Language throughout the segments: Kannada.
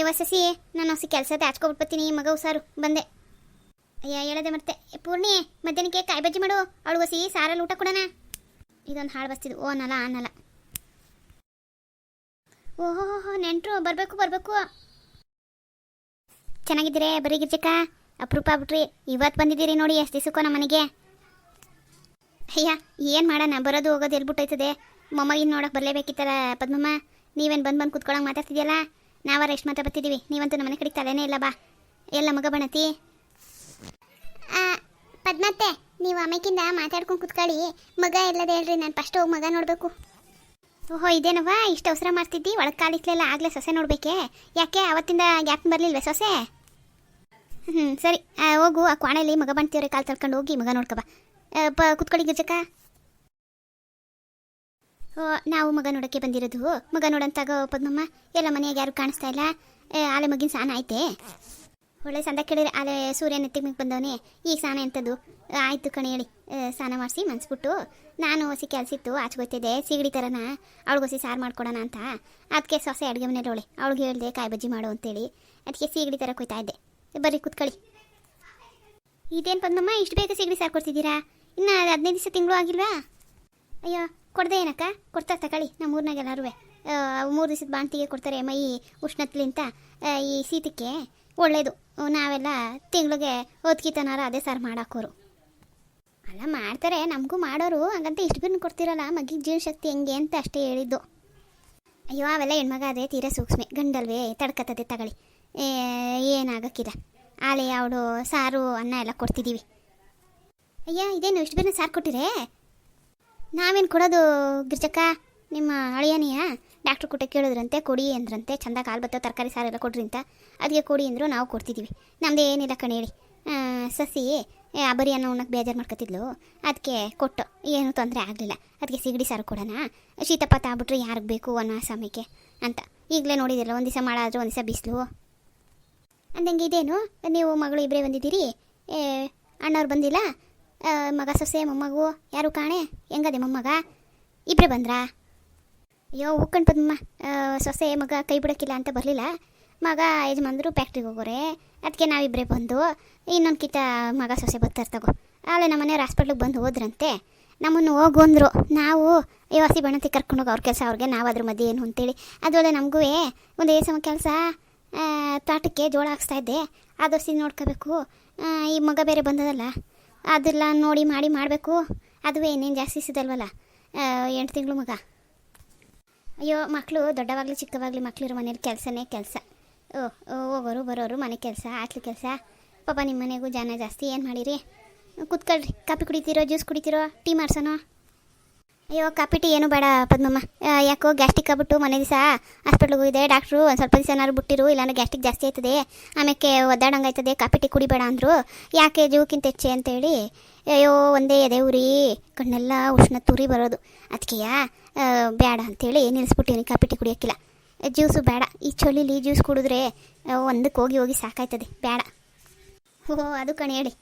ಇವ ಸಸಿ ನಾನು ಹೊಸ ಕೆಲಸದ ಹಚ್ಕೊಬಿಟ್ಟು ಬರ್ತೀನಿ ಮಗ ಹುಷಾರು, ಬಂದೆ. ಅಯ್ಯ, ಹೇಳದೆ ಮತ್ತೆ ಪೂರ್ಣಿ, ಮಧ್ಯಾಹ್ನಕ್ಕೆ ಕಾಯಿ ಬಜ್ಜಿ ಮಾಡು. ಅವಳು ಹೊಸಿ ಸಾರಲ್ಲಿ ಊಟ ಕೊಡೋಣ. ಇದೊಂದು ಹಾಳು ಬಸ್ತಿದ್ದು ಓ ನಲ ಅನ್ನಲ್ಲ ಓಹೋ ನೆಂಟರು, ಬರಬೇಕು ಬರಬೇಕು. ಚೆನ್ನಾಗಿದ್ದೀರಿ, ಬರೀ ಗಿರ್ಜಕ್ಕ? ಅಪರೂಪ ಬಿಟ್ರಿ ಇವತ್ತು ಬಂದಿದ್ದೀರಿ ನೋಡಿ, ಎಷ್ಟು ದಿವಸಕ್ಕೋ ನಮ್ಮ ಮನೆಗೆ. ಅಯ್ಯ, ಏನು ಮಾಡೋಣ, ಬರೋದು ಹೋಗೋದು ಎಲ್ಬಿಟ್ಟೈತದೆ ಮೊಮ್ಮಗಿನ ನೋಡಕ್ಕೆ ಬರಲೇಬೇಕಿತ್ತಲ್ಲ, ಪದ್ಮಮ್ಮ. ನೀವೇನು ಬಂದು ಬಂದು ಕುತ್ಕೊಳಂಗೆ ಮಾತಾಡ್ತಿದ್ಯಲ್ಲ? ನಾವಾರ ಎಷ್ಟು ಮಾತಾ ಬರ್ತಿದ್ದೀವಿ ನೀವಂತೂ ನಮ್ಮನೆ ಕಡೆಗೆ ತಲೆನೇ ಇಲ್ಲ ಬಾ. ಎಲ್ಲ ಮಗ ಬಣತಿ. ಪದ್ಮತ್ತೆ ನೀವು ಆಮೇಕಿಂದ ಮಾತಾಡ್ಕೊಂಡು ಕುತ್ಕೊಳ್ಳಿ. ಮಗ ಎಲ್ಲದ ಹೇಳ್ರಿ ನಾನು ಫಸ್ಟ್ ಹೋಗಿ ಮಗ ನೋಡಬೇಕು. ಓಹೋ ಇದೇನವ್ವ? ಇಷ್ಟು ಅವಸರ ಮಾಡ್ತಿದ್ದಿ? ಒಳಗೆ ಕಾಲಿಕ್ಲೆಲ್ಲ ಆಗಲೇ ಸೊಸೆ ನೋಡಬೇಕೆ? ಯಾಕೆ ಅವತ್ತಿಂದ ಗ್ಯಾಪ್ ಬರಲಿಲ್ವೇ ಸೊಸೆ? ಹ್ಞೂ ಸರಿ. ಹೋಗು ಆ ಕ್ವಾಣೆಯಲ್ಲಿ ಮಗ ಬಂತೀವ್ರಿ ಕಾಲು ತಳ್ಕೊಂಡು ಹೋಗಿ ಮಗ ನೋಡ್ಕೊ ಬಾ. ಆ, ಪ ಕುತ್ಕೊಳ್ಳಿ ಗಿರ್ಜಕ್ಕ ನಾವು ಮಗ ನೋಡಕ್ಕೆ ಬಂದಿರೋದು. ಮಗ ನೋಡಂತಾಗ ಪದ್ಮಮ್ಮ, ಎಲ್ಲ ಮನೆಯಾಗ ಯಾರು ಕಾಣಿಸ್ತಾ ಇಲ್ಲ. ಆಲೆ ಮಗಿನ ಸಾನ ಐತೆ ಒಳ್ಳೆ ಸಂದ ಕೇಳಿದ್ರೆ ಆಲೆ ಸೂರ್ಯನ ನೆತ್ತಿಗೆ ಬಂದವನೇ. ಈಗ ಸ್ನಾನ ಎಂಥದ್ದು ಆಯಿತು ಕಣೆ ಹೇಳಿ. ಸ್ನಾನ ಮಾಡಿಸಿ ಮನ್ಸ್ಬಿಟ್ಟು. ನಾನು ಹೊಸಿ ಕೆಲ್ಸಿತ್ತು ಆಚೆ ಗೊತ್ತಿದ್ದೆ ಸೀಗಡಿ ಥರನ ಅವಳಿಗೊಸಿ ಸಾರು ಮಾಡ್ಕೊಡೋಣ ಅಂತ. ಅದಕ್ಕೆ ಸೊಸೆ ಅಡುಗೆ ಮನೇಲಿ ಅವಳೆ ಅವಳಿಗೆ ಹೇಳಿದೆ, ಕಾಯಿ ಬಜ್ಜಿ ಮಾಡು ಅಂತೇಳಿ. ಅದಕ್ಕೆ ಸೀಗಡಿ ಥರ ಕೊಯ್ತಾ ಇದ್ದೆ. ಬರ್ರಿ ಕೂತ್ಕೊಳ್ಳಿ ಇದೇನು ಪದ್ಮಮ್ಮ, ಇಷ್ಟು ಬೇಗ ಸೀಗಡಿ ಸಾರು ಕೊಡ್ತಿದ್ದೀರಾ? ಇನ್ನು ಹದಿನೈದು ದಿವಸ ತಿಂಗಳು ಆಗಿಲ್ವಾ? ಅಯ್ಯೋ ಕೊಡ್ದೆ ಏನಕ್ಕ? ಕೊಡ್ತಾರೆ ತಗೊಳ್ಳಿ ನಮ್ಮ ಊರಿನಾಗೆಲ್ಲರೂ ಮೂರು ದಿವಸದ ಬಾಣ್ತಿಗೆ ಕೊಡ್ತಾರೆ ಮೈ ಉಷ್ಣತ್ಲಿಂತ ಈ ಸೀತಕ್ಕೆ ಒಳ್ಳೇದು. ನಾವೆಲ್ಲ ತಿಂಗಳಿಗೆ ಒದ್ಕಿತನಾರ ಅದೇ ಸಾರು ಮಾಡಾಕೋರು. ಅಲ್ಲ, ಮಾಡ್ತಾರೆ. ನಮಗೂ ಮಾಡೋರು. ಹಂಗಂತ ಇಷ್ಟು ಬಿನ್ ಕೊಡ್ತಿರಲ್ಲ ಮಗಿಗೆ ಜೀವಶಕ್ತಿ ಹೆಂಗೆ ಅಂತ ಅಷ್ಟೇ ಹೇಳಿದ್ದು. ಅಯ್ಯೋ, ಅವೆಲ್ಲ ಹೆಣ್ಮಗ ಅದೇ ತೀರಾ ಸೂಕ್ಷ್ಮೆ. ಗಂಡಲ್ವೇ ತಡ್ಕತ್ತದೆ ತಗಳಿ ಏನಾಗಕ್ಕಿಲ್ಲ ಆಲೆ ಅವಳು ಸಾರು, ಅನ್ನ ಎಲ್ಲ ಕೊಡ್ತಿದ್ದೀವಿ ಅಯ್ಯ, ಇದೇನು ಇಷ್ಟು ಬೇರೆ ಸಾರು ಕೊಟ್ಟಿರೇ? ನಾವೇನು ಕೊಡೋದು ಗಿರ್ಜಕ್ಕ? ನಿಮ್ಮ ಅಳಿಯನಿಯ? ಡಾಕ್ಟ್ರ್ ಕೂಟ ಕೇಳಿದ್ರಂತೆ, ಕೊಡಿ ಅಂದ್ರಂತೆ, ಚಂದ ಕಾಲು ಬತ್ತೋ ತರಕಾರಿ ಸಾರು ಎಲ್ಲ ಕೊಡ್ರಿ ಅಂತ. ಅದಕ್ಕೆ ಕೊಡಿ ಅಂದರು ನಾವು ಕೊಡ್ತಿದ್ದೀವಿ ನಮ್ದು ಏನಿಲ್ಲ ಕಣ ಹೇಳಿ. ಸಸಿ ಅಬರಿ ಅನ್ನೋ ಉಣ್ಣಕ್ಕೆ ಬೇಜಾರು ಮಾಡ್ಕೊತಿದ್ಲು. ಅದಕ್ಕೆ ಕೊಟ್ಟು, ಏನೂ ತೊಂದರೆ ಆಗಲಿಲ್ಲ. ಅದಕ್ಕೆ ಸಿಗಡಿ ಸಾರು ಕೊಡೋಣ. ಶೀತಪಾತ ಆಗ್ಬಿಟ್ರೆ ಯಾರಿಗೆ ಬೇಕು ಅನ್ನೋ ಸಮಯಕ್ಕೆ ಅಂತ. ಈಗಲೇ ನೋಡಿದಿರಲ್ಲ, ಒಂದು ದಿವಸ ಮಳೆ ಆದರೂ ಒಂದು ದಿವಸ ಬಿಸಿಲು. ಅಂದಂಗೆ ಇದೇನು? ನೀವು ಮಗಳು ಇಬ್ಬರೇ ಬಂದಿದ್ದೀರಿ? ಅಣ್ಣವ್ರು ಬಂದಿಲ್ಲ? ಮಗ ಸೊಸೆ ಮೊಮ್ಮಗು ಯಾರು ಕಾಣೆ? ಹೆಂಗದೆ ಮೊಮ್ಮಗ? ಇಬ್ಬರೇ ಬಂದ್ರಾ? ಅಯ್ಯೋ ಉಕ್ಕಣ್ ಪದ್ಮ. ಆ, ಸೊಸೆ ಮಗ ಕೈ ಬಿಡೋಕ್ಕಿಲ್ಲ ಅಂತ ಬರಲಿಲ್ಲ. ಮಗ ಯಜಮಾನ್ರು ಫ್ಯಾಕ್ಟ್ರಿಗೆ ಹೋಗೋರೆ. ಅದಕ್ಕೆ ನಾವಿಬ್ಬರೇ ಬಂದು ಇನ್ನೊಂದು ಕಿತ್ತ ಮಗ ಸೊಸೆ ಬರ್ತಾರೆ ತಗೋ. ಆಲೆ ನಮ್ಮ ಮನೆಯವ್ರು ಹಾಸ್ಪಿಟ್ಲಿಗೆ ಬಂದು ಹೋದ್ರಂತೆ. ನಮ್ಮನ್ನು ಹೋಗು ಅಂದರು. ನಾವು ಈ ಹಸಿ ಬಣ್ಣತಿ ಕರ್ಕೊಂಡೋಗಿ ಅವ್ರ ಕೆಲಸ ಅವ್ರಿಗೆ ನಾವು ಅದ್ರ ಮಧ್ಯೆ ಏನು ಅಂತೇಳಿ. ಅದೊಳ್ಳೆ ನಮಗೂ ಒಂದೇ ಸಮ ಕೆಲಸ ತೋಟಕ್ಕೆ ಜೋಳ ಹಾಕ್ಸ್ತಾ ಇದ್ದೆ. ಆ ಸೀ ನೋಡ್ಕೋಬೇಕು. ಈ ಮಗ ಬೇರೆ ಬಂದದಲ್ಲ. ಅದೆಲ್ಲ ನೋಡಿ ಮಾಡಿ ಮಾಡಬೇಕು. ಅದು ಏನೇನು ಜಾಸ್ತಿ ಸಿದಲ್ವಲ್ಲ ಎಂಟು ತಿಂಗಳು ಮಗ. ಅಯ್ಯೋ ಮಕ್ಕಳು ದೊಡ್ಡವಾಗಲಿ ಚಿಕ್ಕವಾಗಲಿ ಮಕ್ಕಳಿರೋ ಮನೇಲಿ ಕೆಲಸನೇ ಕೆಲಸ. ಓ ಹೋಗೋರು ಬರೋರು ಮನೆ ಕೆಲಸ ಆಟ್ಲಿ ಕೆಲಸ. ಪಾಪ ನಿಮ್ಮ ಮನೆಗೂ ಜನ ಜಾಸ್ತಿ, ಏನು ಮಾಡಿರಿ? ಕುತ್ಕೊಳ್ರಿ, ಕಾಫಿ ಕುಡಿತೀರೋ, ಜ್ಯೂಸ್ ಕುಡಿತೀರೋ, ಟೀ ಮಾಡ್ಸೋಣ ಅಯ್ಯೋ ಕಾಪಿಟಿ ಏನು ಬೇಡ, ಪದ್ಮಮ್ಮ. ಯಾಕೋ ಗ್ಯಾಸ್ಟಿಕ್ ಆಗ್ಬಿಟ್ಟು ಮನೆ ದಿವಸ ಹಾಸ್ಪಿಟ್ಲಿಗೆ ಹೋಗಿದೆ. ಡಾಕ್ಟ್ರು ಒಂದು ಸ್ವಲ್ಪ ದಿವಸ ಏನಾದ್ರು ಬಿಟ್ಟಿರು, ಇಲ್ಲಾಂದ್ರೆ ಗ್ಯಾಸ್ಟಿಕ್ ಜಾಸ್ತಿ ಆಯ್ತದೆ. ಆಮೇಲೆ ಒದ್ದಾಡಂಗೆ ಆಯ್ತದೆ ಕಾಪಿಟಿ ಕುಡಿಬೇಡ ಅಂದರು. ಯಾಕೆ ಜೀವಕ್ಕಿಂತ ಹೆಚ್ಚೆ ಅಂತೇಳಿ, ಅಯ್ಯೋ, ಒಂದೇ ಎದೆ ಉರಿ, ಕಣ್ಣೆಲ್ಲ ಉಷ್ಣ ತುರಿ ಬರೋದು. ಅದಕ್ಕೆಯ ಬೇಡ ಅಂತೇಳಿ ನಿಲ್ಲಿಸ್ಬಿಟ್ಟಿನಿ ಕಾಪಿಟಿ ಕುಡಿಯೋಕ್ಕಿಲ್ಲ. ಜ್ಯೂಸು ಬೇಡ. ಈ ಚಳಿಲಿ ಜ್ಯೂಸ್ ಕುಡಿದ್ರೆ ಒಂದಕ್ಕೆ ಹೋಗಿ ಹೋಗಿ ಸಾಕಾಯ್ತದೆ. ಬೇಡ ಓಹೋ, ಅದು ಕಣಿ ಹೇಳಿ.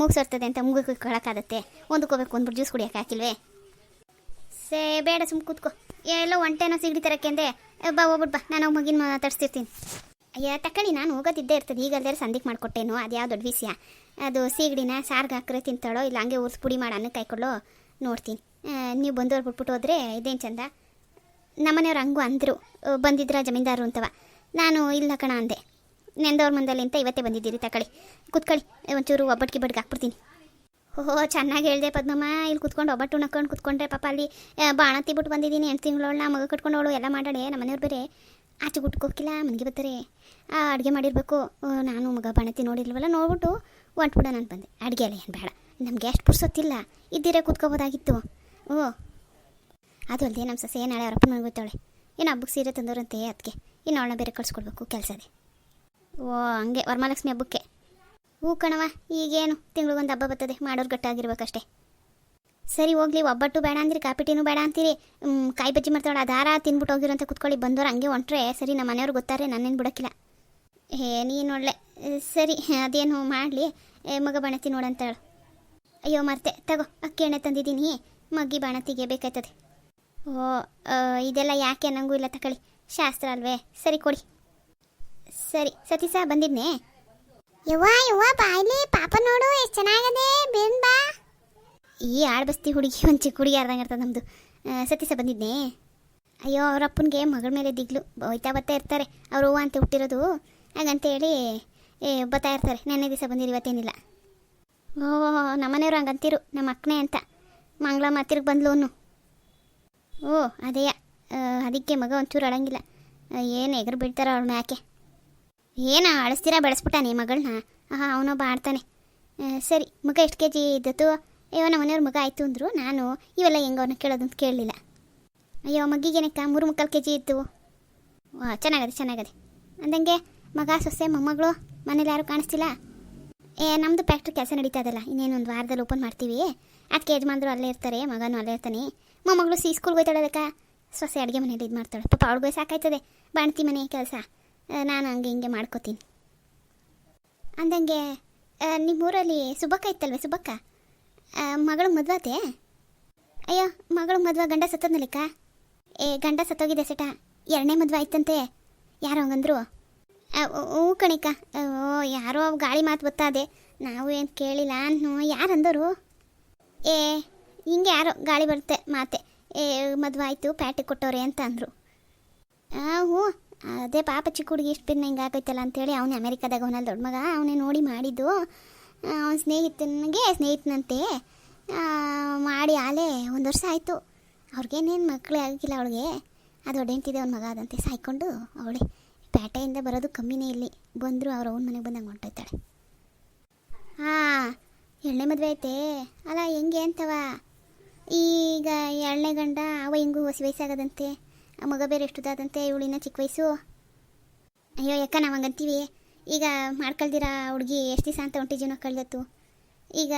ಮೂಗು ಸರ್ತದೆ ಅಂತ ಮೂಗು ಕೊಳಕಾದತ್ತೆ ಒಂದಕ್ಕೆ ಹೋಗ್ಬೇಕು ಅಂದ್ಬಿಟ್ಟು ಜ್ಯೂಸ್ ಕುಡಿಯೋಕೆ ಹಾಕಿಲ್ವೇ? ಸೇ ಬೇಡ ಸುಮ್ ಕೂತ್ಕೋ. ಎಲ್ಲೋ ಒಂಟೆನ ಸಿಗಡಿ ತರಕ್ಕೆ ಅಂದೆ. ಏ, ಬಾ ಹೋಗ್ಬಿಟ್ಟು ಬಾ. ನಾನು ಮಗಿನ ತರಿಸ್ತಿರ್ತೀನಿ ಅಯ್ಯ ತಕ್ಕಳಿ ನಾನು ಹೋಗೋದಿದ್ದೇ ಇರ್ತದೆ. ಈಗ ಅಲ್ದೇ ಸಂದಿಗೆ ಮಾಡಿಕೊಟ್ಟೇನು ಅದು ಯಾವ ದೊಡ್ಡ ವಿಷಯ. ಅದು ಸೀಗಡಿನ ಸಾರ್ಗೆ ಹಾಕ್ರೆ ತಿಂತಾಳೋ ಇಲ್ಲ ಹಂಗೆ ಉರ್ಸ್ ಪುಡಿ ಮಾಡಿ ಅನ್ನಕ್ಕೆ ಕಾಯ್ಕೊಳ್ಳೋ ನೋಡ್ತೀನಿ. ನೀವು ಬಂದವ್ರು ಬಿಟ್ಬಿಟ್ಟು ಹೋದ್ರೆ ಇದೇನು ಚಂದ? ನಮ್ಮನೆಯವ್ರು ಹಂಗೂ ಅಂದರು. ಬಂದಿದ್ರ ಜಮೀನ್ದಾರು ಅಂತವ. ನಾನು ಇಲ್ಲ ಕಣ ಅಂದೆ. ನೆಂದವ್ರ ಮುಂದಲ್ಲಿ ಅಂತ ಇವತ್ತೇ ಬಂದಿದ್ದೀರಿ ತಕೊಳ್ಳಿ ಕುತ್ಕೊಳ್ಳಿ ಒಂಚೂರು ಒಬ್ಬಟ್ಟಿಗೆ ಬಡ್ಗೆ ಹಾಕ್ಬಿಡ್ತೀನಿ. ಓಹೋ, ಚೆನ್ನಾಗಿ ಹೇಳಿದೆ ಪದ್ಮಮ್ಮ. ಇಲ್ಲಿ ಕುತ್ಕೊಂಡು ಒಬ್ಬಟ್ಟು ನಕ್ಕೊಂಡು ಕುತ್ಕೊಂಡ್ರೆ ಪಾಪ ಅಲ್ಲಿ ಬಾಣತಿ ಬಿಟ್ಟು ಬಂದಿದ್ದೀನಿ ಎಂಟು ತಿಂಗಳವಳನ್ನ ಮಗ ಕಟ್ಕೊಂಡವಳು, ಎಲ್ಲ ಮಾಡಾಡೆ ನಮ್ಮ ಮನೆಯವ್ರು ಬೇರೆ. ಆಚೆ ಹುಟ್ಕೋಕಿಲ್ಲ ಮನೆಗೆ ಬರ್ತಾರೆ. ಅಡುಗೆ ಮಾಡಿರಬೇಕು. ನಾನು ಮಗ ಬಾಣತಿ ನೋಡಿಲ್ವಲ್ಲ, ನೋಡ್ಬಿಟ್ಟು ಒಂಟ್ಬಿಡ ನಾನು ಬಂದೆ. ಅಡುಗೆ ಅಲ್ಲ ಏನು ಬೇಡ. ನಮಗೆ ಅಷ್ಟು ಪುರ್ಸೊತ್ತಿಲ್ಲ. ಇದ್ದಿರೇ ಕುತ್ಕೋಬೋದಾಗಿತ್ತು. ಓ, ಅದು ಅಲ್ಲದೆ ನಮ್ಮ ಸೊಸೆ ನಾಳೆ ಅವರಪ್ಪ ನನಗೆ ಗೊತ್ತಾಳೆ ಏನು ಹಬ್ಬಕ್ಕೆ ಸೀರೆ ತಂದವ್ರಂತೆ ಅದಕ್ಕೆ ಇನ್ನು ಅವಳನ್ನ ಬೇರೆ ಕಳಿಸ್ಕೊಡ್ಬೇಕು ಕೆಲಸದೇ ಓ, ಹಂಗೆ, ವರಮಹಾಲಕ್ಷ್ಮಿ ಹಬ್ಬಕ್ಕೆ. ಹೂ ಕಣವ ಈಗೇನು? ತಿಂಗಳಿಗೊಂದು ಹಬ್ಬ ಬರ್ತದೆ, ಮಾಡೋರು ಗಟ್ಟಾಗಿರ್ಬೇಕಷ್ಟೇ. ಸರಿ, ಹೋಗ್ಲಿ ಒಬ್ಬಟ್ಟು ಬೇಡ ಅಂದಿರಿ, ಕಾಪಿ ಬೇಡ ಅಂತೀರಿ. ಕಾಯಿ ಬಜ್ಜಿ ಮಾಡ್ತಾಳೆ ದಾರ ತಿನ್ಬಿಟ್ಟು ಹೋಗಿರಂತ ಕುತ್ಕೊಳ್ಳಿ ಬಂದವ್ರು ಹಂಗೆ ಹೊಂಟ್ರೆ ಸರಿ ನಮ್ಮ ಮನೆಯವ್ರು ಗೊತ್ತಾರೆ ನನ್ನೇನು ಬಿಡೋಕ್ಕಿಲ್ಲ. ಹೇ, ನೀನು ಒಳ್ಳೆ, ಸರಿ, ಅದೇನು ಮಾಡಲಿ ಮಗ ಬಾಣತಿ ನೋಡಂತಾಳು ಅಯ್ಯೋ, ಮರ್ತೆ, ತಗೋ, ಅಕ್ಕಿ ಎಣ್ಣೆ ತಂದಿದ್ದೀನಿ, ಮಗ್ಗಿ ಬಾಣತಿಗೆ ಬೇಕಾಯ್ತದೆ. ಓ ಇದೆಲ್ಲ ಯಾಕೆ ಅನ್ನಂಗೂ ಇಲ್ಲ ತಕಳಿ, ಶಾಸ್ತ್ರ ಅಲ್ವೇ, ಸರಿ, ಕೊಡಿ. ಸರಿ ಸತೀಸ ಬಂದಿದ್ನೆ? ಯವ್ವ ಯವ್ವ ಬಾಯ್ಲಿ ಪಾಪ ನೋಡು, ಎಷ್ಟು ಚೆನ್ನಾಗದೆ. ಬೇನ್ ಬಾ. ಈ ಆಡ್ಬಸ್ತಿ ಹುಡುಗಿ ಒಂದು ಚಿಕ್ಕ ಹುಡುಗಿ ಆಡ್ದಂಗೆ ಇರ್ತದೆ ನಮ್ಮದು ಸತೀಸ ಬಂದಿದ್ದೆ ಅಯ್ಯೋ, ಅವ್ರ ಅಪ್ಪನಿಗೆ ಮಗಳ ಮೇಲೆ ದಿಗ್ಲು ಹೋಯ್ತಾ ಬತ್ತಾ ಇರ್ತಾರೆ. ಅವ್ರು ಹೂವು ಅಂತ ಹುಟ್ಟಿರೋದು. ಹಾಗಂತೇಳಿ ಏ, ಬತ್ತಾ ಇರ್ತಾರೆ. ನೆನ್ನೆ ದಿವಸ ಬಂದಿರಿ ಇವತ್ತೇನಿಲ್ಲ. ಓ, ನಮ್ಮನೆಯವ್ರು ಹಂಗಂತಿರು. ನಮ್ಮ ಅಕ್ಕನೇ ಅಂತ. ಮಂಗಳ ಮಾತಿರ್ಗೆ ಬಂದ್ಲು ಅವನು. ಓ, ಅದೇಯ. ಅದಕ್ಕೆ ಮಗ ಒಂಚೂರು ಅಳಂಗಿಲ್ಲ. ಏನು ಎಗರು ಬಿಡ್ತಾರ ಅವ್ರನ್ನ ಮ್ಯಾಕೆ ಏನ ಅಳಿಸ್ತೀರಾ ಬೆಳೆಸ್ಬಿಟ್ಟಾನೆ ಮಗಳನ್ನ? ಹಾಂ ಅವನೊಬ್ಬ ಆಡ್ತಾನೆ. ಸರಿ ಮಗ ಎಷ್ಟು ಕೆ ಜಿ ಇದ್ದತ್ತು ಅಯ್ಯೋ, ನಮ್ಮ ಮನೆಯವ್ರ ಮಗ ಆಯಿತು ಅಂದರು ನಾನು, ಇವೆಲ್ಲ ಹೆಂಗೆ ಅವನ್ನ ಕೇಳೋದಂತ ಅಂತ ಕೇಳಲಿಲ್ಲ. ಅಯ್ಯೋ, ಮಗ್ಗಿಗೇನಕ್ಕ, ಮೂರು ಮುಕ್ಕಾಲು ಕೆ ಜಿ ಇತ್ತು ವಾ, ಚೆನ್ನಾಗದೆ ಚೆನ್ನಾಗದೆ. ಅಂದಂಗೆ, ಮಗ, ಸೊಸೆ, ಮೊಮ್ಮಗಳು, ಮನೇಲಿ ಯಾರು ಕಾಣಿಸ್ತಿಲ್ಲ? ಏ ನಮ್ಮದು ಫ್ಯಾಕ್ಟ್ರಿ ಕೆಲಸ ನಡೀತಾ ಇದಲ್ಲ, ಇನ್ನೇನು ಒಂದು ವಾರದಲ್ಲಿ ಓಪನ್ ಮಾಡ್ತೀವಿ. ಅದಕ್ಕೆ ಯಜಮಾನ್ರು ಅಲ್ಲೇ ಇರ್ತಾರೆ, ಮಗನೂ ಅಲ್ಲೇ ಇರ್ತಾನೆ. ಮೊಮ್ಮಗಳು ಸಿ, ಸ್ಕೂಲ್ಗೆ ಹೋಯ್ತಾಳೆ ಅದಕ್ಕೆ ಸೊಸೆ ಅಡುಗೆ ಮನೇಲಿ ಇದು ಮಾಡ್ತಾಳೆ ಪಾಪ, ಅವಳಿಗೆ ಸಾಕಾಯ್ತದೆ. ಬಾಣ್ತಿ ಮನೆ ಕೆಲಸ. ನಾನು ಹಂಗೆ ಹಿಂಗೆ ಮಾಡ್ಕೋತೀನಿ. ಅಂದಂಗೆ ನಿಮ್ಮೂರಲ್ಲಿ ಸುಬ್ಬಕ್ಕ ಇತ್ತಲ್ವೇ ಸುಬ್ಬಕ್ಕ? ಮಗಳು ಮದುವಾತೆ? ಅಯ್ಯೋ, ಮಗಳು ಮದುವೆ ಗಂಡ ಸತ್ತೋದ್ನಲಿಕ್ಕ ಏ, ಗಂಡ ಸತ್ತೋಗಿದೆ ಸೆಟ. ಎರಡನೇ ಮದುವೆ ಆಯ್ತಂತೆ ಯಾರೋ ಹಂಗಂದ್ರು? ಹ್ಞೂ ಕಣಿಕ. ಓ, ಯಾರೋ ಗಾಳಿ ಮಾತು ಗೊತ್ತಾದೆ. ನಾವು ಏನು ಕೇಳಿಲ್ಲ ಅನ್ನು. ಯಾರು ಅಂದರು? ಏ, ಹಿಂಗೆ ಯಾರೋ ಗಾಳಿ ಬರುತ್ತೆ ಮಾತೆ. ಏ, ಮದುವೆ ಆಯಿತು ಪ್ಯಾಟಿ ಕೊಟ್ಟವ್ರೆ ಅಂತ ಅಂದರು. ಹ್ಞೂ. ಅದೇ ಪಾಪ ಚಿಕ್ಕ ಹುಡುಗಿ ಇಷ್ಟು ಹಿಂಗೆ ಆಗೋಯ್ತಲ್ಲ ಅಂತೇಳಿ ಅವನೇ ಅಮೆರಿಕಾದಾಗ ಅವನಲ್ಲಿ ದೊಡ್ಡ ಮಗ, ಅವನೇ ನೋಡಿ ಮಾಡಿದ್ದು. ಅವನ ಸ್ನೇಹಿತನಿಗೆ ಸ್ನೇಹಿತನಂತೆ ಮಾಡಿ ಆಲೇ ಒಂದು ವರ್ಷ ಆಯಿತು. ಅವ್ರಿಗೇನೇನು ಮಕ್ಕಳೇ ಆಗಿಲ್ಲ ಅವಳಿಗೆ. ಅದು ಒಡೆಂಟಿದೆ ಅವ್ನ ಮಗ ಅದಂತೆ ಸಾಯ್ಕೊಂಡು ಅವಳೆ ಪೇಟೆಯಿಂದ ಬರೋದು ಕಮ್ಮಿನೇ ಇಲ್ಲಿ. ಬಂದರು ಅವ್ರ ಅವನ ಮನೆಗೆ ಬಂದಂಗೆ ಹೊಂಟೋಯ್ತಾಳೆ. ಹಾಂ ಎಳ್ಳೆ ಮದುವೆ ಐತೆ. ಅಲ್ಲ, ಹೆಂಗೆ ಅಂತವ? ಈಗ ಎಳ್ಳೆ ಗಂಡ ಅವ ಹಿಂಗೂ ಹೊಸ ವಯಸ್ಸಾಗದಂತೆ? ಆ ಮಗ ಬೇರೆ ಎಷ್ಟುದಾದಂತೆ ಇವಳಿನ ಚಿಕ್ಕ ವಯಸ್ಸು. ಅಯ್ಯೋ ಯಾಕ ನಾವು ಹಂಗಂತೀವಿ? ಈಗ ಮಾಡ್ಕೊಳ್ದಿರ ಹುಡುಗಿ ಎಷ್ಟು ದಿವಸ ಅಂತ ಒಂಟಿ ಜೀವನ ಕಳೆದತ್ತು. ಈಗ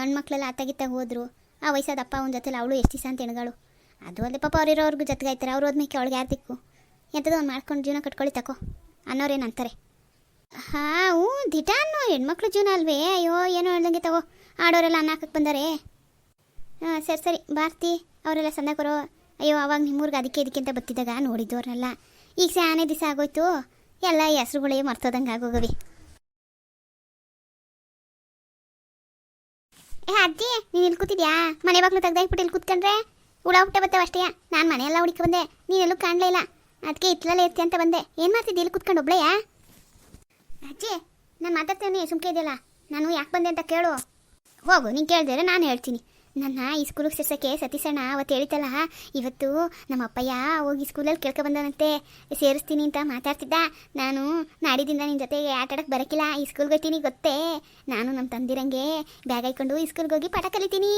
ಹೆಣ್ಮಕ್ಳೆಲ್ಲ ಅತ್ತಾಗಿತ್ತಾಗ ಹೋದ್ರು. ಆ ವಯಸ್ಸಾದ ಅಪ್ಪ ಅವನ ಜೊತೆಲಿ ಅವಳು ಎಷ್ಟು ದಿವಸ ಅಂತ ಹೆಣ್ಗಳು. ಅದು ಅಲ್ಲದೆ ಪಾಪ ಅವ್ರಿರೋರ್ಗು ಜೊತೆಗಾಯ್ತಾರೆ. ಅವ್ರು ಹೋದ್ಮೇಲೆ ಅವಳಿಗೆ ಯಾರು ದಿಕ್ಕು? ಎಂಥದ್ದು ಒಂದು ಮಾಡ್ಕೊಂಡು ಜೀವನ ಕಟ್ಕೊಳ್ಳಿ ತಕೋ. ಅನ್ನೋರೇನು ಅಂತಾರೆ. ಹಾಂ, ಹ್ಞೂ ದಿಟಾನು ಹೆಣ್ಮಕ್ಳು ಜೀವನ ಅಲ್ವೇ? ಅಯ್ಯೋ, ಏನೋ ಹೇಳ್ದಂಗೆ ತಗೋ. ಆಡೋರೆಲ್ಲ ಅನ್ನ ಹಾಕಕ್ಕೆ ಬಂದಾರೆ. ಹಾಂ, ಸರಿ ಸರಿ, ಬಾರ್ತಿ. ಅವರೆಲ್ಲ ಸಂದಕರು ಅಯ್ಯೋ, ಅವಾಗ ನಿಮ್ಮೂರ್ಗೆ ಅದಕ್ಕೆ ಇದಕ್ಕೆ ಅಂತ ಬತ್ತಿದಾಗ ನೋಡಿದ್ದು ಅವ್ರನ್ನೆಲ್ಲ ಈಗ ಸ್ಯಾನೆ ದಿವಸ ಆಗೋಯ್ತು. ಎಲ್ಲ ಹೆಸ್ರುಗಳೇ ಮರ್ತೋದಂಗೆ ಆಗೋಗವಿ. ಏ, ಅಜ್ಜಿ, ನೀನು ಇಲ್ಲಿ ಕೂತಿದ್ಯಾ? ಮನೆ ಬಾಗ್ಲು ತೆಗ್ದಾಕ್ಬಿಟ್ಟು ಇಲ್ಲಿ ಕೂತ್ಕೊಂಡ್ರೆ? ಹುಳ ಹುಟ್ಟೆ ಬರ್ತಾವ ಅಷ್ಟೇ. ನಾನು ಮನೆಯೆಲ್ಲ ಹುಡುಕಿ ಬಂದೆ. ನೀನೆಲ್ಲೂ ಕಾಣಲೇ ಇಲ್ಲ. ಅದಕ್ಕೆ ಇತ್ಲಲ್ಲೇ ಇರ್ತೀಯ ಅಂತ ಬಂದೆ. ಏನು ಮಾಡ್ತಿದ್ದೆ ಇಲ್ಲಿ ಕೂತ್ಕೊಂಡು ಒಬ್ಳೆಯಾ ಅಜ್ಜಿ, ನಾನು ಮಾತಾಡ್ತೇನೆ ಸುಮ್ಕೆ ಇದೆಯಲ್ಲ. ನಾನು ಯಾಕೆ ಬಂದೆ ಅಂತ ಕೇಳು. ಹೋಗು, ನೀನು ಕೇಳಿದ್ರೆ ನಾನು ಹೇಳ್ತೀನಿ. ನನ್ನ ಈ ಸ್ಕೂಲಿಗೆ ಸೇರ್ಸೋಕ್ಕೆ ಸತೀಸಣ್ಣ ಅವತ್ತು ಹೇಳಿತಲ್ಲ ಇವತ್ತು ನಮ್ಮ ಅಪ್ಪಯ್ಯ ಹೋಗಿ ಸ್ಕೂಲಲ್ಲಿ ಕೇಳ್ಕೊ ಬಂದನಂತೆ ಸೇರಿಸ್ತೀನಿ ಅಂತ ಮಾತಾಡ್ತಿದ್ದ. ನಾನು ನಾಡಿದಿಂದ ನಿನ್ನ ಜೊತೆಗೆ ಆಟಾಡಕ್ಕೆ ಬರೋಕ್ಕಿಲ್ಲ ಈ ಸ್ಕೂಲ್ಗೆ ಹೋಗ್ತೀನಿ ಗೊತ್ತೇ? ನಾನು ನಮ್ಮ ತಂದಿರಂಗೆ ಬ್ಯಾಗ್ ಹಾಕ್ಕೊಂಡು ಈ ಸ್ಕೂಲ್ಗೆ ಹೋಗಿ ಪಾಠ ಕಲಿತೀನಿ.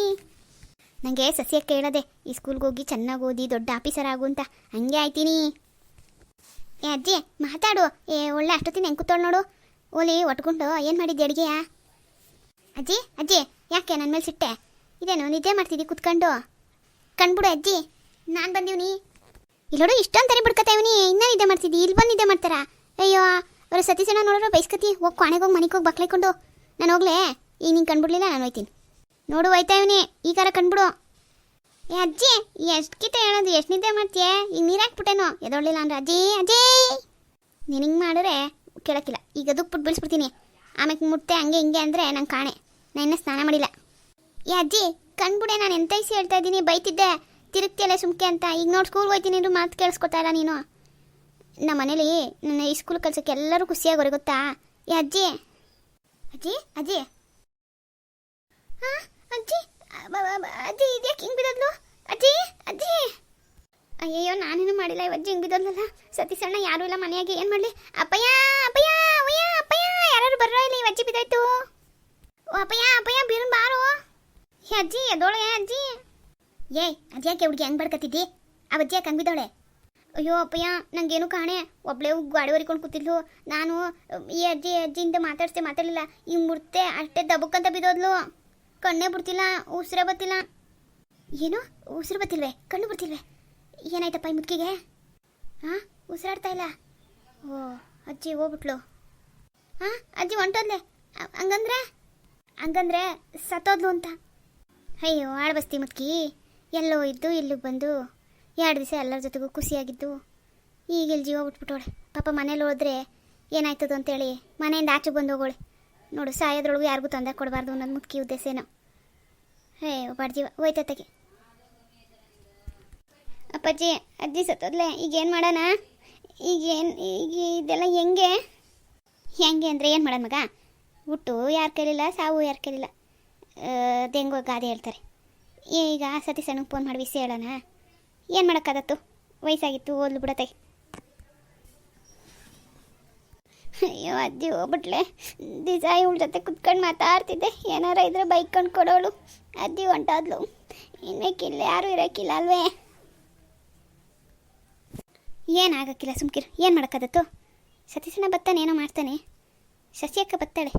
ನನಗೆ ಸಸ್ಯ ಕೇಳದೆ, ಈ ಸ್ಕೂಲ್ಗೆ ಹೋಗಿ ಚೆನ್ನಾಗಿ ಓದಿ ದೊಡ್ಡ ಆಫೀಸರ್ ಆಗು ಅಂತ ಹಂಗೆ ಆಯ್ತೀನಿ. ಏ ಅಜ್ಜಿ, ಮಾತಾಡು. ಏ, ಒಳ್ಳೆ ಅಷ್ಟೊತ್ತಿನ ಹೆಂಗೆ ಕೂತೋಳು ನೋಡು. ಓಲಿ, ಒಟ್ಕೊಂಡು ಏನು ಮಾಡಿದ್ದೆ ಅಡುಗೆಯಾ? ಅಜ್ಜಿ ಅಜ್ಜಿ, ಯಾಕೆ ನನ್ನ ಮೇಲೆ ಸಿಟ್ಟೆ? ಇದೇನು, ನಿದ್ದೆ ಮಾಡ್ತಿದ್ದಿ ಕುತ್ಕೊಂಡು? ಕಣ್ಬಿಡು ಅಜ್ಜಿ, ನಾನು ಬಂದೀವ್ನಿ. ಇಲ್ಲೋಡು, ಇಷ್ಟೊಂದು ತರಿ ಬಿಡ್ಕತ್ತ ಇವನಿ. ಇನ್ನೂ ನಿದ್ದೆ ಮಾಡ್ತಿದ್ದಿ ಇಲ್ಲಿ ಬಂದು ನಿದ್ದೆ ಮಾಡ್ತಾರ? ಅಯ್ಯೋ, ಅವರು ಸತೀಸಣ್ಣ ನೋಡೋರು ಬೈಸ್ಕತಿ, ಹೋಗಿ ಕೊನೆಗೆ ಹೋಗಿ ಮನೆಗೆ ಹೋಗಿ ಬಕ್ಲೈಕೊಂಡು. ನಾನು ಹೋಗ್ಲೇ? ಈಗ ನೀನು ಕಣ್ಬಿಡ್ಲಿಲ್ಲ ನಾನು ಹೋಯ್ತೀನಿ. ನೋಡು, ಹೋಯ್ತಾ ಇವನಿ. ಈ ಕಾರ ಕಂಡುಬಿಡು ಏ ಅಜ್ಜಿ ಎಷ್ಟು ಕಿತ ಹೇಳೋದು, ಎಷ್ಟು ನಿದ್ದೆ ಮಾಡ್ತೀಯ? ಈಗ ನೀರು ಹಾಕ್ಬಿಟ್ಟೇನೋ ಎದೊಳ್ಳಿಲ್ಲ ಅಂದ್ರೆ. ಅಜ್ಜಿ ಅಜ್ಜಿ! ನೀನು ಹಿಂಗೆ ಮಾಡಿದ್ರೆ ಕೇಳೋಕ್ಕಿಲ್ಲ. ಈಗ ಅದಕ್ಕೆ ಬಿಟ್ಟು ಬೀಳಿಸ್ಬಿಡ್ತೀನಿ. ಆಮೇಲೆ ಮುಟ್ಟೆ ಹಂಗೆ ಹಿಂಗೆ ಅಂದರೆ ನಂಗೆ ಕಾಣೆ. ನಾನು ಇನ್ನೂ ಸ್ನಾನ ಮಾಡಿಲ್ಲ. ಏ ಅಜ್ಜಿ ಕಣ್ಬಿಡೆ ನಾನು ಎಂತೈಸಿ ಹೇಳ್ತಾ ಇದ್ದೀನಿ, ಬೈತಿದ್ದೆ. ತಿರುಗ್ತಿಯಲ್ಲ ಸುಮ್ಕೆ ಅಂತ. ಈಗ ನೋಡಿ ಸ್ಕೂಲ್ಗೆ ಹೋಯ್ತೀನಿ ಅಂದ್ರೂ ಮಾತು ಕೇಳಿಸ್ಕೊತಾ ಇಲ್ಲ ನೀನು. ನಮ್ಮ ಮನೇಲಿ ನನ್ನ ಈ ಸ್ಕೂಲ್ ಕಲ್ಸೋಕ್ಕೆ ಎಲ್ಲರೂ ಖುಷಿಯಾಗೋರೆ ಗೊತ್ತಾ? ಏ ಅಜ್ಜಿ. ಅಜ್ಜಿ ಅಜ್ಜಿ. ಹಾಂ ಅಜ್ಜಿ ಅಜ್ಜಿ ಇದ್ಯಾಕೆ ಹಿಂಗೆ ಬಿದ್ದದ್ಲು? ಅಜ್ಜಿ ಅಜ್ಜಿ. ಅಯ್ಯಯ್ಯೋ, ನಾನೇನು ಮಾಡಿಲ್ಲ. ಇವಜ್ಜಿ ಹಿಂಗೆ ಬಿದ್ದೋದ್ಲಲ್ಲ. ಸತೀಸಣ್ಣ ಯಾರೂ ಇಲ್ಲ ಮನೆಯಾಗೆ. ಏನು ಮಾಡಲಿ? ಅಪ್ಪಯ್ಯ ಅಪ್ಪಯ್ಯ ಅಯ್ಯ ಅಪ್ಪಯ್ಯ. ಯಾರು ಬರ್ರೋ ಇಲ್ಲ? ಇವಜ್ಜಿ ಬಿದ್ದೋಯ್ತು. ಓ, ಅಪ್ಪಯ್ಯ ಅಪ್ಪಯ್ಯ ಬೀರು ಬಾರೋ. ಏ ಅಜ್ಜಿ ಎದೋಳೆ ಅಜ್ಜಿ. ಏಯ್ ಅದ್ಯಾಕೆ ಹುಡುಗಿ ಹೆಂಗೆ ಬಡ್ಕತ್ತಿದ್ದಿ ಆ ಅಜ್ಜಿ ಯಾಕೆ ಬಿದ್ದೋಳೆ ಅಯ್ಯೋ, ಅಪ್ಪಯ್ಯ, ನಂಗೇನು ಕಾಣೆ. ಒಬ್ಳೆ ಗಾಡಿ ಹೊರಿಕೊಂಡು ಕೂತಿದ್ಲು. ನಾನು, ಈ ಅಜ್ಜಿ ಅಜ್ಜಿಯಿಂದ ಮಾತಾಡಿಸ್ತೇ ಮಾತಾಡಲಿಲ್ಲ. ಈ ಮುರ್ತೆ ಅಷ್ಟೇ ದಬಕ್ಕಂತ ಬಿದ್ದೋದ್ಲು. ಕಣ್ಣೇ ಬಿಡ್ತಿಲ್ಲ, ಉಸಿರೇ ಬತ್ತಿಲ್ಲ. ಏನು? ಉಸಿರು ಬತ್ತಿಲ್ವೇ? ಕಣ್ಣು ಬಿಡ್ತಿಲ್ವೇ? ಏನಾಯ್ತಪ್ಪ ಈ ಮುದುಕಿಗೆ? ಹಾಂ ಉಸಿರಾಡ್ತಾ ಇಲ್ಲ. ಓ, ಅಜ್ಜಿ ಹೋಗ್ಬಿಟ್ಲು. ಹಾಂ ಅಜ್ಜಿ ಹೊಂಟೋದ್ಲೆ. ಹಂಗಂದ್ರೆ? ಹಂಗಂದ್ರೆ ಸತ್ತೋದ್ಲು ಅಂತ. ಅಯ್ಯೋ ಆಳ್ಬಸ್ತಿ ಮುತ್ಕಿ. ಎಲ್ಲೋ ಇದ್ದು, ಇಲ್ಲಿಗೆ ಬಂದು. ಎರಡು ದಿವಸ ಎಲ್ಲರ ಜೊತೆಗೂ ಖುಷಿಯಾಗಿದ್ದು. ಈಗ ಇಲ್ಲಿ ಜೀವ ಬಿಟ್ಬಿಟ್ಟೋಳೆ ಪಾಪ ಮನೇಲಿ ಹೋದ್ರೆ ಏನಾಯ್ತದ ಅಂತೇಳಿ ಮನೆಯಿಂದ ಆಚೆ ಬಂದು ಹೋಗೋಳೆ. ನೋಡು, ಸಾಯೋದ್ರೊಳಗು ಯಾರಿಗೂ ತೊಂದರೆ ಕೊಡಬಾರ್ದು ಅನ್ನೋದು ಮುಖ್ಯ ಉದ್ದೇಶ ಏನೋ. ಹೇ ಜೀವ ಹೋಯ್ತತ್ತಗೆ ಅಪ್ಪಾಜಿ, ಅಜ್ಜಿ ಸತ್ತೋದ್ಲೆ, ಈಗ ಏನು ಮಾಡೋಣ? ಈಗ ಏನು, ಈಗ ಇದೆಲ್ಲ ಹೆಂಗೆ? ಹೆಂಗೆ ಅಂದರೆ ಏನು ಮಾಡೋಣ ಮಗ? ಹುಟ್ಟು ಯಾರು ಕೈಲಿಲ್ಲ, ಸಾವು ಯಾರು ಕೈಲಿಲ್ಲ? ದೆಂಗೋ ಗಾದೆ ಹೇಳ್ತಾರೆ. ಈಗ ಸತಿ ಸಣ್ಣ ಫೋನ್ ಮಾಡಿ ವಿಷಯ ಹೇಳೋಣ. ಏನು ಮಾಡೋಕ್ಕಾಗತ್ತು? ವಯಸ್ಸಾಗಿತ್ತು, ಓದ್ಲು ಬಿಡತ್ತೆ. ಅಯ್ಯೋ, ಅಜ್ಜಿ ಹೋಗ್ಬಿಟ್ಲೆ. ದಿಸ ಇವಳ ಜೊತೆ ಕುತ್ಕೊಂಡು ಮಾತಾಡ್ತಿದ್ದೆ. ಏನಾರ ಇದ್ರೆ ಬೈಕೊಂಡು ಕೊಡೋಳು. ಅದ್ದಿ ಹೊಂಟಾದ್ಲು. ಇನ್ನೇಕಿಲ್ಲ ಯಾರು ಇರೋಕ್ಕಿಲ್ಲ ಅಲ್ವೇ? ಏನಾಗಕ್ಕಿಲ್ಲ ಸುಮ್ಕಿರು. ಏನು ಮಾಡೋಕ್ಕಾಗತ್ತು? ಸತೀಶನ ಬತ್ತಾನೆ ಏನೋ ಮಾಡ್ತಾನೆ. ಶಶಿಯಕ್ಕ ಬತ್ತಾಳೆ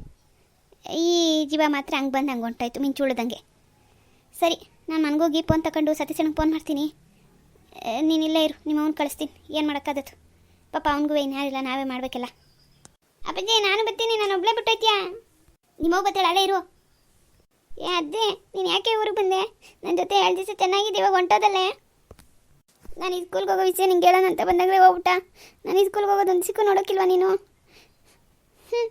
ಈ ಜೀವ ಮಾತ್ರ ಹಂಗೆ ಬಂದು ಹಂಗೆ ಹೊಂಟಾಯ್ತು ಮಿಂಚು ಉಳ್ದಂಗೆ ಸರಿ, ನಾನು ಮನ್ಗೋಗಿ ಫೋನ್ ತಗೊಂಡು ಸತೀಶನಿಗೆ ಫೋನ್ ಮಾಡ್ತೀನಿ. ನೀನು ಇಲ್ಲೇ ಇರು ನಿಮ್ಮ ಅವ್ನು ಕಳಿಸ್ತೀನಿ, ಏನು ಮಾಡೋಕ್ಕಾಗತ್ತು ಪಾಪ ಅವನಿಗೂ ಏನು ಯಾರಿಲ್ಲ, ನಾವೇ ಮಾಡಬೇಕಲ್ಲ. ಅಪ್ಪಾಜಿ, ನಾನು ಬರ್ತೀನಿ, ನಾನು ಒಬ್ಬಳೇ ಬಿಟ್ಟೋಯ್ತೀಯಾ? ನಿಮ್ಮವ್ ಬತ್ತಾಳೆ, ಅಲ್ಲೇ ಇರು. ಏ ಅದೇ ನೀನು ಯಾಕೆ ಊರಿಗೆ ಬಂದೆ? ನನ್ನ ಜೊತೆ ಎರಡು ದಿವಸ ಚೆನ್ನಾಗಿದೆ ಇವಾಗ ಹೊಂಟೋದಲ್ಲೇ. ನಾನು ಸ್ಕೂಲ್ಗೆ ಹೋಗೋ ವಿಷಯ ನಿಂಗೆ ಹೇಳೋಣ ಅಂತ ಬಂದಾಗಲೇ ಹೋಗ್ಬಿಟ್ಟ. ನಾನು ಸ್ಕೂಲ್ಗೆ ಹೋಗೋದು ಒಂದು ಸಿಕ್ಕು ನೋಡೋಕ್ಕಿಲ್ವಾ ನೀನು? ಹ್ಞೂ